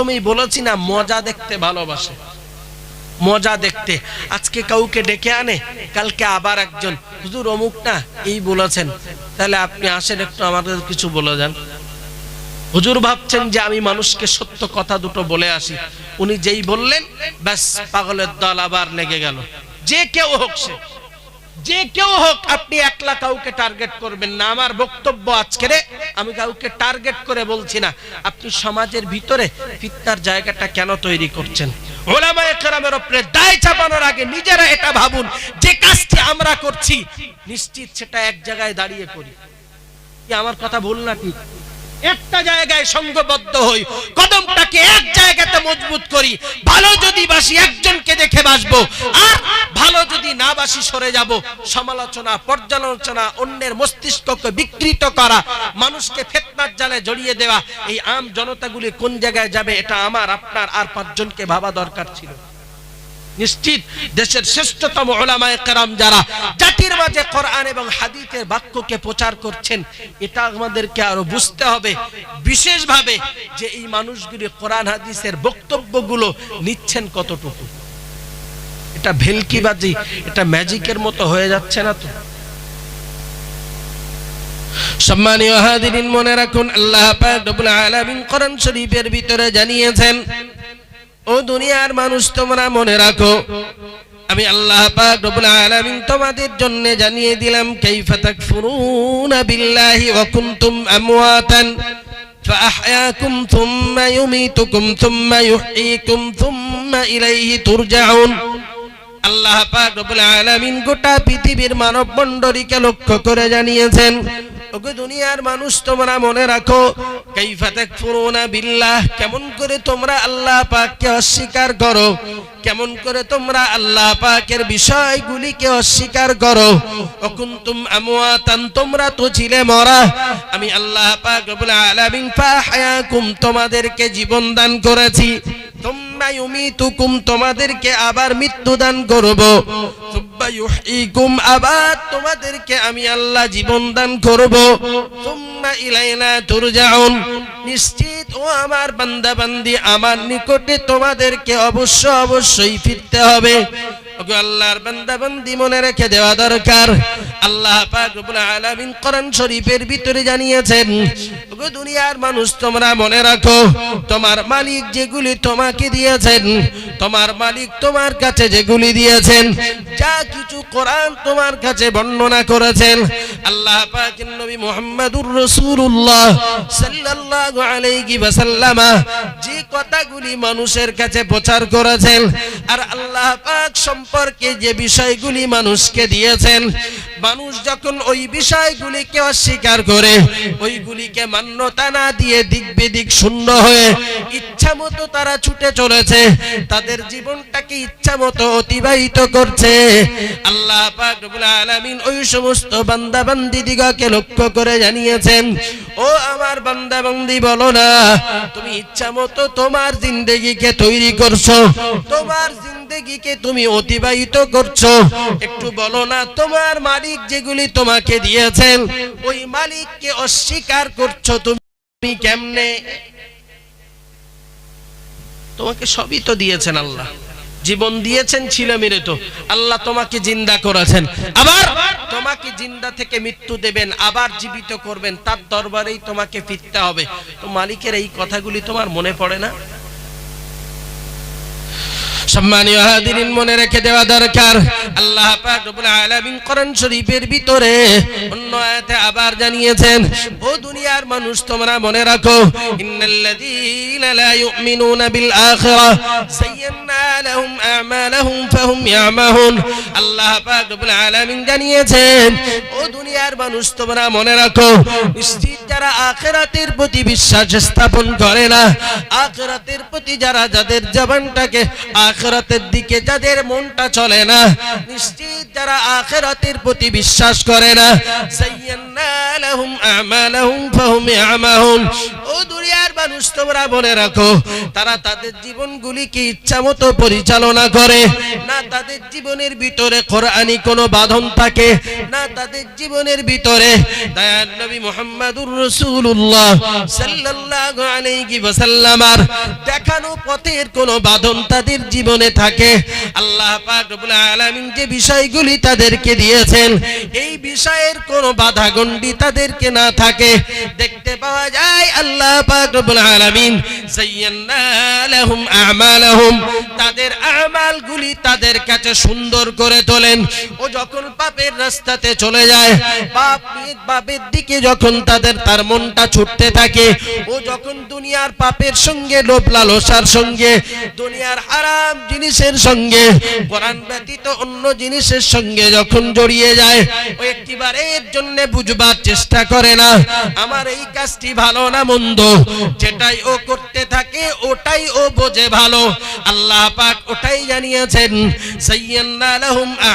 প্রথমেই বলেছি না, মজা দেখতে ভালোবাসে। মজা দেখতে। আজকে কাউকে ডেকে আনে, কালকে আবার একজন। হুজুর অমুক না, এই বলেছেন। তাহলে আপনি আসেন একটু আমাদের কিছু বলে যান। হুজুর ভাবছেন যে আমি মানুষকে সত্য কথা দুটো বলে আসি। উনি যেই বললেন, ব্যাস, পাগলের দল আবার লেগে গেল। যে কেউ হোক সে। যে কেউ হোক, আপনি একলা কাউকে টার্গেট করবেন না। আমার বক্তব্য আজকের আমি কাউকে টার্গেট করে বলছি না। আপনি সমাজের ভিতরে ফিতনার জায়গাটা কেন তৈরি করছেন? ওলামায়ে কেরামের উপরে দায় চাপানোর আগে নিজেরা এটা ভাবুন, যে কাজটি আমরা করছি, নিশ্চিত সেটা এক জায়গায় দাঁড়িয়ে করি। আমার কথা ভুল না ঠিক একটা জায়গায় সঙ্গবদ্ধ হই, কদমটাকে এক জায়গাতে মজবুত করি। ভালো যদি বাসি, একজনকে দেখে বাসবো। আর ভালো যদি না বাসি, সরে যাব। সমালোচনা, পর্যালোচনা, অন্যের মস্তিষ্ককে বিকৃত করা, মানুষকে ফেতনার জালে জড়িয়ে দেওয়া, এই আম জনতাগুলি কোন জায়গায় যাবে, এটা আমার, আপনার, আর পাঁচজনকে ভাবা দরকার ছিল। নিশ্চিত দেশের শ্রেষ্ঠতম ওলামায়ে কেরাম যারা জাতির মাঝে কোরআন এবং হাদিসের বাক্যকে প্রচার করছেন, এটা আমাদেরকে আরও বুঝতে হবে। বিশেষভাবে যে এই মানুষগুলি কোরআন, হাদিসের বক্তব্যগুলো নিচ্ছেন কতটুকু। এটা ভেলকিবাজি, এটা ম্যাজিকের মতো হয়ে যাচ্ছে না তো। সম্মানীয় হাদিরিন মনে রাখুন, আল্লাহ আলামিন কোরআন শরীফের ভিতরে জানিয়েছেন ও দুনিয়ার মানুষ তোমরা মনে রাখো আমি আল্লাহ পাক রব্বুল আলামিন তোমাদের জন্য জানিয়ে দিলাম কাইফা তাকফুরুনা বিল্লাহি ওয়া কুনতুম আমওয়াতান فأحياكم ثم يميتكم ثم يحييكم ثم إليه ترجعون আল্লাহ পাক রব্বুল আলামিন গোটা পৃথিবীর মানব মণ্ডলীকে লক্ষ্য করে জানিয়েছেন ওগো দুনিয়ার মানুষ, তোমরা মনে রাখো বিল্লাহ, কেমন করে তোমরা আল্লাহ পাককে অস্বীকার করো, কেমন করে তোমরা আল্লাহ পাকের বিষয়গুলিকে অস্বীকার করো। অকুন্তুম আমওয়াতান, তোমরা তো ছিলে মরা। আমি আল্লাহ পাক রব্বুল আলামিন ফাহায়াকুম, তোমাদেরকে জীবন দান করেছি। তুম্মা ইউমিতুকুম, তোমাদেরকে আবার মৃত্যু দান করব। আবার তোমাদেরকে আমি আল্লাহ জীবন দান করব। তুম্মা ইলাইনা তুরজাউন, নিশ্চিত ও আমার বান্দা বান্দি আমার নিকটে তোমাদেরকে অবশ্য অবশ্যই ফিরতে হবে। যেগুলি দিয়েছেন যা কিছু কোরআন তোমার কাছে বর্ণনা করেছেন। আল্লাহ নবী মুহাম্মদুর রাসূলুল্লাহ যে কথাগুলি মানুষের কাছে প্রচার করেছেন, আর আল্লাহ সম্পর্কে যে বিষয়গুলি মানুষকে দিয়েছেন, মানুষ যখন ওই বিষয়গুলিকে অস্বীকার করে, ওইগুলিকে মান্যতা না দিয়ে দিক বেদিক শূন্য হয়ে ইচ্ছা মতো তারা ছুটে চলেছে, তাদের জীবনটাকে ইচ্ছা মতো অতিবাহিত করছে, আল্লাহ আলামিন ওই সমস্ত বান্দা বান্দি দিগকে লক্ষ্য করে জানিয়েছেন, ও আমার বান্দা বান্দি বলো না, তুমি ইচ্ছা মতো তোমার জিন্দেগিকে তৈরি করছ, তোমার জিন্দেগিকে তুমি অতিবাহিত করছ। একটু বলো না, তোমার মালিক যেগুলি তোমাকে দিয়েছেন, ওই মালিককে অস্বীকার করছ তুমি কেমনে? তোমাকে সবই তো দিয়েছেন আল্লাহ। জীবন দিয়েছেন ছিল মেরে তো। আল্লাহ তোমাকে জিন্দা করেছেন। আবার তোমাকে জিন্দা থেকে মৃত্যু দেবেন, আবার জীবিত করবেন, তার দরবারেই তোমাকে ফিরতে হবে। তো মালিকের এই কথাগুলি তোমার মনে পড়ে না? সম্মানীয় হাদিরিন মনে রেখে দেওয়া দরকার। আল্লাহ পাক রব্বুল আলামিন কোরআন শরীফের ভিতরে অন্য আয়াতে আবার জানিয়েছেন, ও দুনিয়ার মানুষ, তোমরা মনে রাখো, ইন্নাল্লাযীনা লা ইউমিনুনা বিল আখিরাহ সাইয়্যানা লাহুম আমালাহুম ফাহুম ইয়ামাহুন। আল্লাহ পাক রব্বুল আলামিন জানিয়েছেন, ও দুনিয়ার মানুষ তোমরা মনে রাখো, নিশ্চিত যারা আখিরাতের প্রতি বিশ্বাস স্থাপন করে না, আখিরাতের প্রতি যারা যাদের জবানটাকে আখিরাতের দিকে যাদের মনটা চলে না, নিশ্চিত যারা আখিরাতের প্রতি বিশ্বাস করে না লাহুম আমালাহুম ফাহুম ও দুনিয়ার মানুষ তোমরা মনে রাখো, তারা তাদের জীবনগুলিকে ইচ্ছা মতো পরিচালনা করে, না তাদের জীবনের ভিতরে কোরআনি কোনো বাঁধন থাকে, না তাদের জীবনের ভিতরে দয়ার নবী মুহাম্মাদুর রাসূলুল্লাহ সাল্লাল্লাহু আলাইহি ওয়াসাল্লামার দেখানো পথের কোনো বাঁধন তাদের জীবনে থাকে। আল্লাহ পাক রব্বুল আলামিন যে বিষয়গুলি তাদেরকে দিয়েছেন, এই বিষয়ের কোনো বাধা গণ্ডি তাদেরকে না থাকে। দেখতে পাওয়া যায় আল্লাহ পাক রব্বুল আলামিন সাইয়্যানা লাহুম তাদের আমালগুলি তাদের কাছে সুন্দর করে তোলেন। ও যখন পাপের রাস্তাতে চলে যায় পাপ পাপের দিকে যখন তাদের তার মনটা ছুটতে থাকে, ও যখন দুনিয়ার পাপের সঙ্গে, লোভ লালসার সঙ্গে, দুনিয়ার জিনিসের সঙ্গে, কোরআন ব্যতীত অন্য জিনিসের সঙ্গে যখন জড়িয়ে যায়, ও একটিবারের জন্য বুঝবার চেষ্টা করে না, আমার এই কাজটি ভালো না মন্দ, যেটাই ও করতে থাকে, ওটাই ও বোঝে ভালো। আল্লাহ পাক ওটাই জানিয়েছেন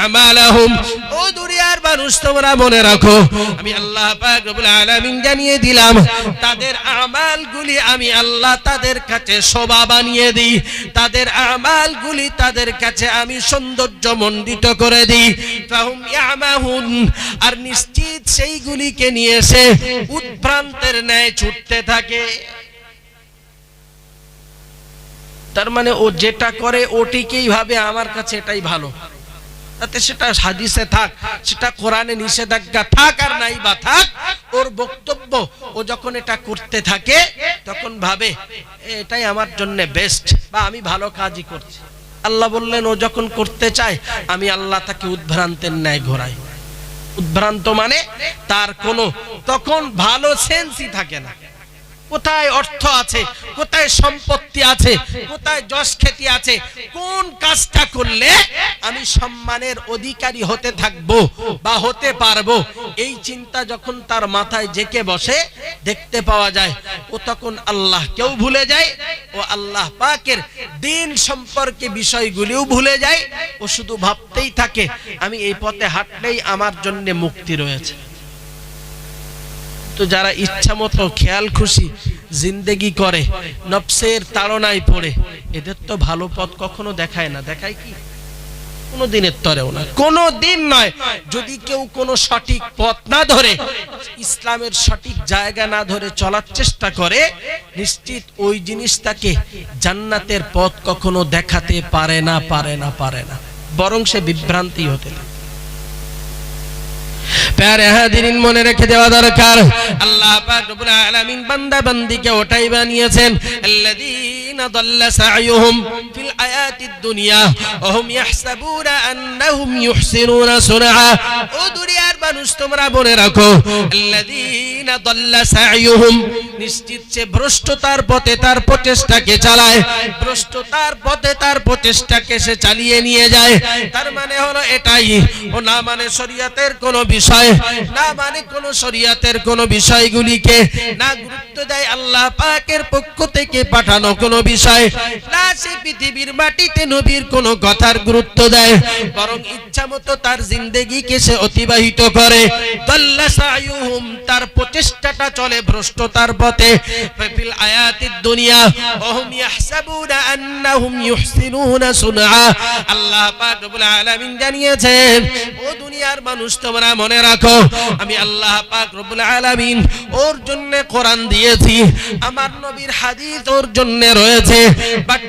আমালাহুম। ও দুনিয়ার মানুষ, তোমরা মনে রাখো। আমি আল্লাহ পাক রব্বুল আলামিন জানিয়ে দিলাম তাদের আমালগুলি আমি আল্লাহ তাদের কাছে শোভা বানিয়ে দিই। তাদের আমালগুলি তাদের কাছে আমি সৌন্দর্য মণ্ডিত করে দিই। ফাহুম ইয়ামাহুন আর নিশ্চিত সেইগুলিকে নিয়ে এসে উদ্ভ্রান্তের ন্যায় ছুটতে থাকে। তার মানে ও যেটা করে ওটিকেই ভাবে আমার কাছে এটাই ভালো। তাতে সেটা হাদিসে থাক, সেটা কোরআনে নিষেধাজ্ঞা থাক আর নাই বা থাক, ওর বক্তব্য, ও যখন এটা করতে থাকে, তখন ভাবে এটাই আমার জন্য বেস্ট বা আমি ভালো কাজই করছি। আল্লাহ বললেন, ও যখন করতে চায়, আমি আল্লাহ তাকে উদ্ভ্রান্তের ন্যায় ঘোরাই। উদ্ভ্রান্ত মানে তার কোনো, তখন ভালো সেন্সই থাকে না। কোথায় অর্থ আছে? কোথায় সম্পত্তি আছে? কোথায় যশ খ্যাতি আছে? কোন কাজটা করলে আমি সম্মানের অধিকারী হতে থাকব বা হতে পারব? এই চিন্তা যখন তার মাথায় জেকে বসে, দেখতে পাওয়া যায়, ও তখন আল্লাহ কেউ ভুলে যায়, ও আল্লাহ পাকের দিন সম্পর্কে বিষয়গুলিও ভুলে যায়, ও শুধু ভাবতেই থাকে, আমি এই পথে হাঁটলেই আমার জন্য মুক্তি রয়েছে। তো যারা ইচ্ছা মতো খেয়াল খুশি জিন্দেগি করে, নফসের তাড়নায় পড়ে, এদের তো ভালো পথ কখনো দেখায় না। দেখায় কি? কোনো দিনের দিন নয়, যদি কেউ কোনো সঠিক পথ না ধরে, ইসলামের সঠিক জায়গা না ধরে চলার চেষ্টা করে, নিশ্চিত ওই জিনিস তাকে জান্নাতের পথ কখনো দেখাতে পারে না পারে না পারে না। বরং সে বিভ্রান্তি হতে লাগে মনে রেখে দেওয়া দরকার। আল্লাহ পাক রব্বুল আলামিন বান্দা বান্দিকে ওটাই বানিয়েছেন, আল্লাযীনা দাল্লা ফিল আয়াতিদ দুনিয়া ওয়া হুম ইয়াহসাবুনা আন্নাহুম ইউহসিনুনা সুনআ। ও দুনিয়ার মানুষ তোমরা মনে রাখো নিশ্চিত ভ্রষ্টতার পথে তার প্রচেষ্টাকে চালায়। ভ্রষ্টতার পথে তার প্রচেষ্টাকে সে চালিয়ে নিয়ে যায়। তার মানে হলো এটাই। ও না মানে বিষয়, না মানে বিষয়গুলিকে, না গুরুত্ব দেয় আল্লাহ পাকের পক্ষ থেকে পাঠানো কোন বিষয়, না সে পৃথিবীর মাটিতে নবীর কোন কথার গুরুত্ব দেয়। বরং ইচ্ছা মতো তার জিন্দেগিকে সে অতিবাহিত করে তার প্রচেষ্টাটা চলে ভ্রষ্টতার পথে। দুনিয়া ইয়াহসাবুনা আন্নাহুম ইউহসিনুনা সুনআ। আল্লাহ পাক রব্বুল আলামিন জানিয়েছেন, ও দুনিয়ার মানুষ, তোমরা মনে রাখো, আমি আল্লাহ পাক রব্বুল আলামিন ওর জন্য কোরআন দিয়েছি, আমার নবীর হাদিস ওর জন্য রয়েছে বাট্টা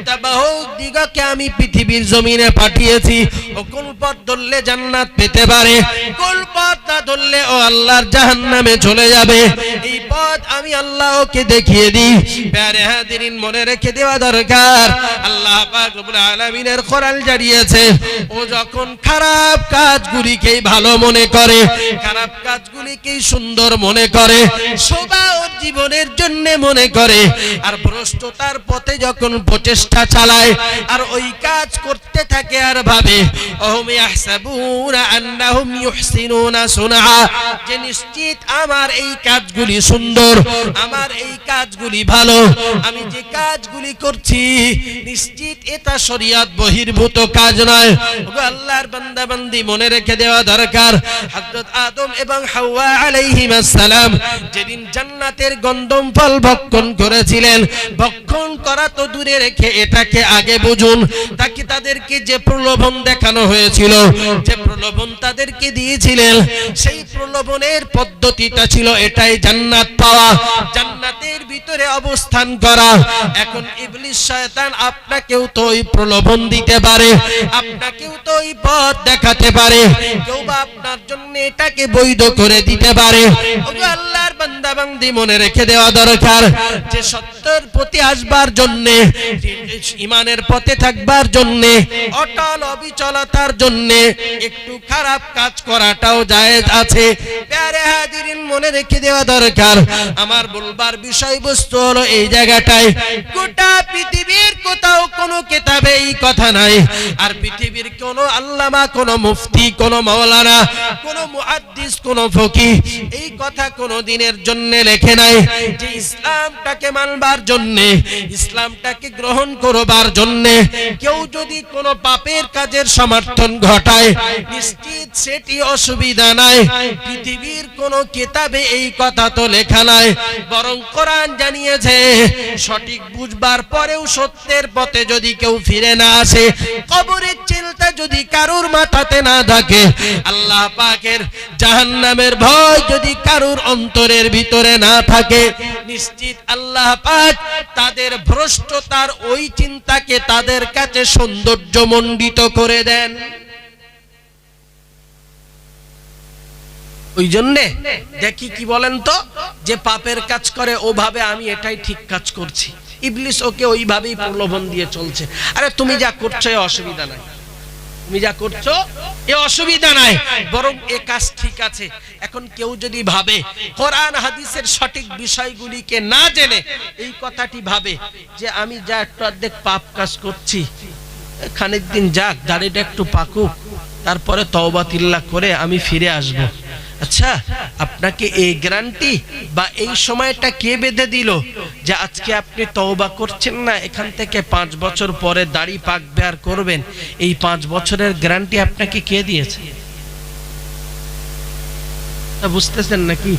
দিগকে আমি পৃথিবীর জমিনে পাঠিয়েছি। ও কোন পথ ধরলে জান্নাত পেতে পারে? কোন পথ ধরলে ও আল্লাহর চলে যাবে? এই পথ আমি আল্লাহ ওকে দেখিয়ে দিই। প্যারে হাদিরিন মনে রেখে দেওয়া দরকার। আল্লাহ জারিয়েছে। ও যখন খারাপ কাজগুলিকেই ভালো মনে করে, খারাপ কাজগুলিকেই সুন্দর মনে করে, শোভা ওর জীবনের জন্য মনে করে, আর ভ্রষ্টতার পথে যখন প্রচেষ্টা চালায়। আর ওই কাজ করতে থাকে আর ভাবে। ওহুম ইয়াহসাবুনা আন্নাহুম ইউহসিনুনা সুনআ যে নিশ্চিত আমার এই কাজগুলি সুন্দর, আমার এই কাজগুলি ভালো, আমি যে কাজগুলি করছি, নিশ্চিত এটা শরিয়াত বহির্ভূত কাজ নয়। আল্লাহর বান্দা বান্দি মনে রেখে দেওয়া দরকার। হযরত আদম এবং হাওয়া আলাইহিস সালাম যেদিন জান্নাতের গন্ধম ফল ভক্ষণ করেছিলেন, ভক্ষণ করা তো দূরে রেখে এটাকে আগে বুঝুন। তাকে তাদেরকে যে প্রলোভন দেখানো হয়েছিল। যে প্রলোভন তাদেরকে দিয়েছিলেন, সেই প্রলোভনের পদ্ধতিটা ছিল এটাই জান্নাত পাওয়া, জান্নাতের ভিতরে অবস্থান করা। এখন ইবলিস শয়তান আপনাকেও তো ওই প্রলোভন দিতে পারে, আপনাকেও তো ওই পথ দেখাতে পারে কেউ বা আপনার জন্য এটাকে বৈধ করে দিতে পারে। আল্লাহর বান্দা বান্দি মনে রেখে দেওয়া দরকার যে সত্যের প্রতি আসবার জন্য, ইমানের পথে থাকবার জন্য, অটল অবিচলতার জন্য একটু খারাপ কাজ করাটাও জায়েজ আছে। প্যারে হাজিরিন মনে রেখে দেওয়া দরকার। আমার বলবার বিষয়বস্তু হলো এই জায়গাটায় গোটা পৃথিবীর কোথাও কোনো কেতাবে এই কথা নাই। আর পৃথিবীর কোনো আল্লামা, কোনো মুফতি, কোনো মাওলানা, কোনো মুহাদ্দিস, কোনো ফকি এই কথা কোনো দিনের জন্য লেখে নাই যে ইসলামটাকে মানবার জন্য, ইসলামটাকে গ্রহণ করবার জন্য কেউ যদি কোনো পাপের কাজের সমর্থন ঘটায়, নিশ্চিত সেটি অসুবিধা নাই। পৃথিবীর কোনো কিতাবে এই কথা তো লেখা নাই। বরং কোরআন জানিয়েছে, সঠিক বুঝবার পরেও সত্যের পথে যদি কেউ ফিরে না আসে, কবরের চিন্তা যদি কারুর মাথাতে না থাকে, আল্লাহ পাকের জাহান্নামের ভয় যদি কারুর অন্তরের ভিতরে না থাকে, নিশ্চিত আল্লাহ পাক তাদের ভ্রষ্টতার ওই চিন্তাকে তাদের কাছে সৌন্দর্য মণ্ডিত করে দেন। ওই জন্যে দেখি কি বলেন তো? যে পাপের কাজ করে, ওভাবে আমি এটাই ঠিক কাজ করছি। ইবলিস ওকে ওইভাবেই প্রলোভন দিয়ে চলছে। আরে, তুমি যা করছ, এ অসুবিধা নাই। তুমি যা করছ, এ অসুবিধা নাই। বরং এ কাজ ঠিক আছে। এখন কেউ যদি ভাবে, কোরআন, হাদিসের সঠিক বিষয়গুলিকে না জেনে এই কথাটি ভাবে যে আমি যা একটু অর্ধেক পাপ কাজ করছি, খানিক দিন যাক, দাড়িটা একটু পাকুক, তারপরে তওবা তিল্লা করে আমি ফিরে আসব। আচ্ছা আপনাকে এই গ্যারান্টি বা এই সময়টা কে বেঁধে দিল যে আজকে আপনি তওবা করছেন না? এখান থেকে পাঁচ বছর পরে দাড়ি পাক বেয়ার করবেন। এই পাঁচ বছরের গ্যারান্টি আপনাকে কে দিয়েছে? বুঝতেছেন নাকি?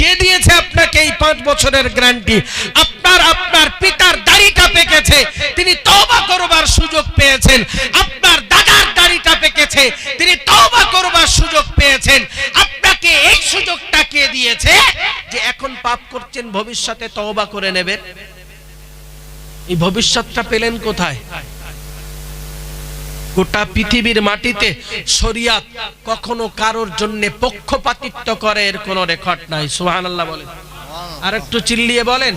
কে দিয়েছে আপনাকে এই পাঁচ বছরের গ্যারান্টি? আপনার আপনার পিতার দাড়িটা পেকেছে, তিনি তওবা করবার সুযোগ পেয়েছেন। আপনার দাদার দাড়িটা পেকেছে, তিনি তওবা করবার সুযোগ পেয়েছেন। আপনাকে এই সুযোগটা কে দিয়েছে যে এখন পাপ করছেন, ভবিষ্যতে তওবা করে নেবেন? এই ভবিষ্যৎটা পেলেন কোথায়? গোটা পৃথিবীর মাটিতে শরিয়াত কখনো কারোর জন্য পক্ষপাতিত্ব করে এর কোনো রেকর্ড নাই, সুবহানাল্লাহ বলেন। আর একটু চিল্লিয়ে বলেন,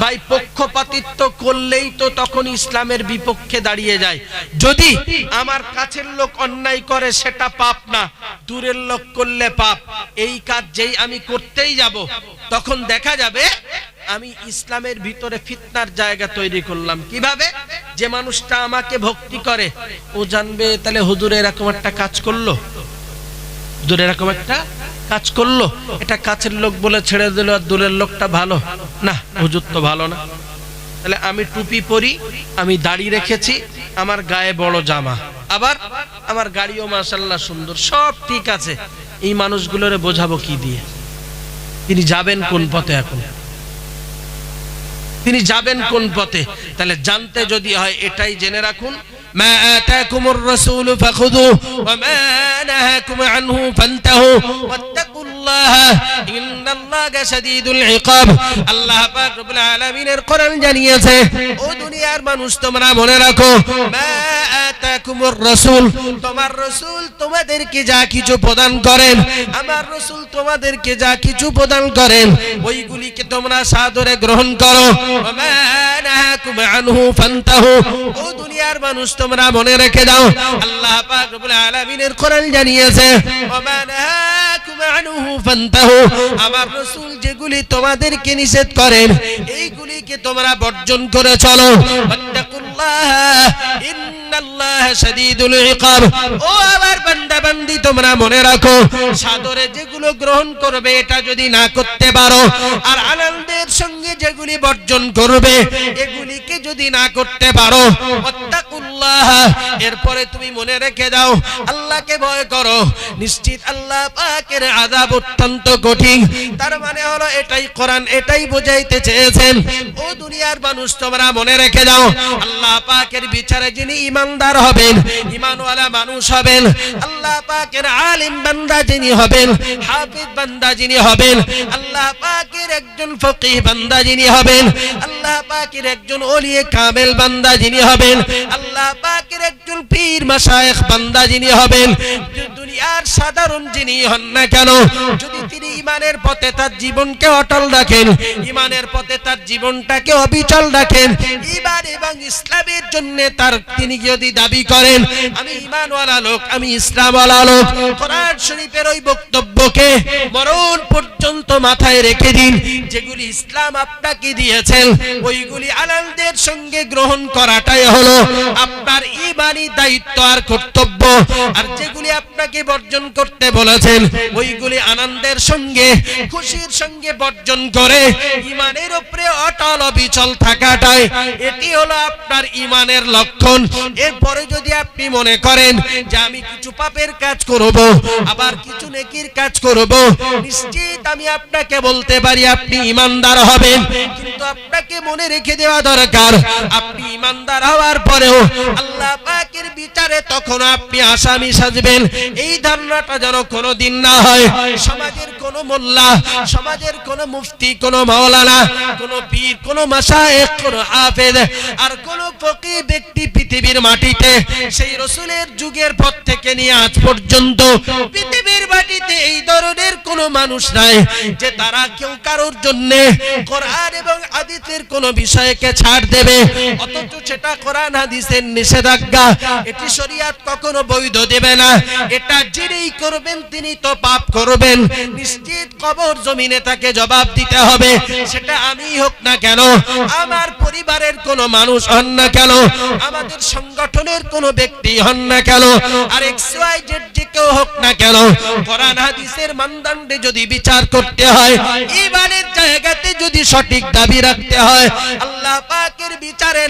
ভাই, পক্ষপাতিত্ব করলেই তো তখন ইসলামের বিপক্ষে দাঁড়িয়ে যায়। যদি আমার কাছের লোক অন্যায় করে, সেটা পাপ না, দূরের লোক করলে পাপ। এই কাজ যেই আমি করতেই যাব, তখন দেখা যাবে আমি ইসলামের ভিতরে ফিতনার জায়গা তৈরি করলাম। কীভাবে? যে মানুষটা আমাকে ভক্তি করে, ও জানবে তাহলে হুজুর এরকম একটা কাজ করল। হুজুর এরকম একটা কাজ করল। এটা কাছের লোক বলে ছেড়ে দিল আর দূরের লোকটা ভালো। না, হুজুর তো ভালো না। তাহলে আমি টুপি পরি, আমি দাড়ি রেখেছি, আমার গায়ে বড় জামা। আবার আমার গাড়িও মাশাল্লাহ সুন্দর, সব ঠিক আছে। এই মানুষগুলোরে বোঝাবো কি দিয়ে? তিনি যাবেন কোন পথে এখন? তিনি যাবেন কোন পথে তাহলে জানতে যদি হয় এটাই জেনে রাখুন ما آتاكم الرسول فخذوه وما نهاكم عنه فانتهوا واتقوا আল্লাহ ইন্নাল্লাহা তোমরা সাদরে গ্রহণ করো। ও দুনিয়ার মানুষ, তোমরা মনে রেখে দাও, আল্লাহ পাক রব্বুল কোরআন জানিয়েছে আমার রাসূল যেগুলি তোমাদেরকে নিষেধ করেন, এইগুলিকে তোমরা বর্জন করে চলো। সাদরে যেগুলো গ্রহণ করবে, এটা যদি না করতে পারো, আর আনন্দের সঙ্গে যেগুলি বর্জন করবে, এগুলিকে যদি না করতে পারো ওয়াত্তাকুল্লাহ এরপরে তুমি মনে রেখে দাও, আল্লাহকে ভয় করো। নিশ্চিত আল্লাহ পাকের আযাব অত্যন্ত কঠিন। তার মানে হলো এটাই কোরআন, এটাই বোঝাইতে চেয়েছেন। ও দুনিয়ার মানুষ, তোমরা মনে রেখে দাও, আল্লাহ পাকের বিচারে যিনি ইমানদার হবেন, ইমানওয়ালা মানুষ হবেন, আল্লাহ পাকের আলিম বান্দা যিনি হবেন, হাফিজ বান্দা যিনি হবেন, আল্লাহ পাকের একজন ফকিহ বান্দা যিনি হবেন, আল্লাহ পাকের একজন ওলিয়ে কামেল বান্দা যিনি হবেন, আল্লাহ পাকের একজন পীর মাশায়েখ বান্দা যিনি হবেন দুনিয়ার সাধারণ যিনি হন না কেন, যদি তিনি ইমানের পথে তার জীবনকে অটল রাখেন, ইমানের পথে তার জীবনটাকে অবিচল রাখেন ইমান এবং ইসলামের জন্য তার তিনি যদি দাবি করেন, আমি ইমানওয়ালা লোক, আমি ইসলামওয়ালা লোক, কোরআন শরীফের ওই বক্তব্যকে মরণ পর্যন্ত মাথায় রেখে দিন, যেগুলি ইসলাম আপনাকে দিয়েছেন, ওইগুলি আনন্দের সঙ্গে গ্রহণ করাটাই হলো ইমানি দায়িত্ব আর কর্তব্য। আর যেগুলি আপনাকে বর্জন করতে বলেছেন, ওইগুলি আনন্দের সঙ্গে, খুশির সঙ্গে বর্জন করে ইমানের উপরে অটল অবিচল থাকাটাই, এটি হলো আপনার ইমানের লক্ষণ। এরপরে যদি আপনি মনে করেন যে আমি কিছু পাপের কাজ করব, আবার কিছু নেকির কাজ করব, নিশ্চিত আমি আপনাকে বলতে পারি আপনি ইমানদার হবেন। কিন্তু আপনাকে মনে রেখে দেওয়া দরকার, আপনি ইমানদার হওয়ার পরেও আল্লাহ পাকের বিচারে তখন আপনি আসামি সাজবেন। এই ধারণাটা যেন কোনো দিন না হয়। সমাজের কোন মোল্লা, সমাজের কোন মুফতি, কোন মাওলানা, কোন পীর, কোন মাসায়েক কোন হাফেজ আর কোন ফকি ব্যক্তি পৃথিবীর মাটিতে সেই রসুলের যুগের পর থেকে নিয়ে আজ পর্যন্ত পৃথিবীর মাটিতে এই ধরনের কোন মানুষ নাই যে তারা কেউ কারোর জন্য কোরআন এবং হাদিসের কোন বিষয়কে ছাড় দেবে। অথচ সেটা কোরআন, হাদিসের নিষেধাজ্ঞা। এটি শরিয়াত কখনো বৈধ দেবে না। এটা যিনি করবেন তিনি তো পাপ করবেন। নিশ্চিত কবর জমিনে তাকে জবাব দিতে হবে। সেটা আমি হোক না কেন আমার পরিবারের কোন মানুষ হন না কেন আমাদের সংগঠনের কোনো ব্যক্তি হন না কেন আর এক্স ওয়াই জেড যে কেউ হোক না কেন কোরআন হাদিসের মানদণ্ডে যদি বিচার করতে হয় ইমানের জায়গাতে যদি সঠিক দাবি রাখতে হয় আল্লাহ পাকের বিচারে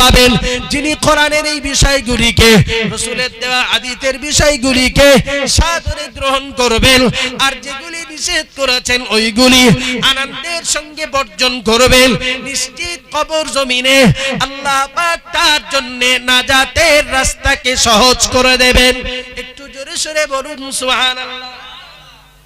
পাবেন। যিনি কোরআনের এই বিষয়গুলিকে, রসুলের দেওয়া আদিতের বিষয়গুলিকে সাদরে গ্রহণ করবেন, আর যেগুলি নিষেধ করেছেন ওইগুলি আনন্দের সঙ্গে বর্জন করবেন। নিশ্চিত কবর জমিনে আল্লাহ পাক তার জন্য নাজাতের রাস্তাকে সহজ করে দেবেন। একটু জোরে সরে বলুন, সুবহানাল্লাহ।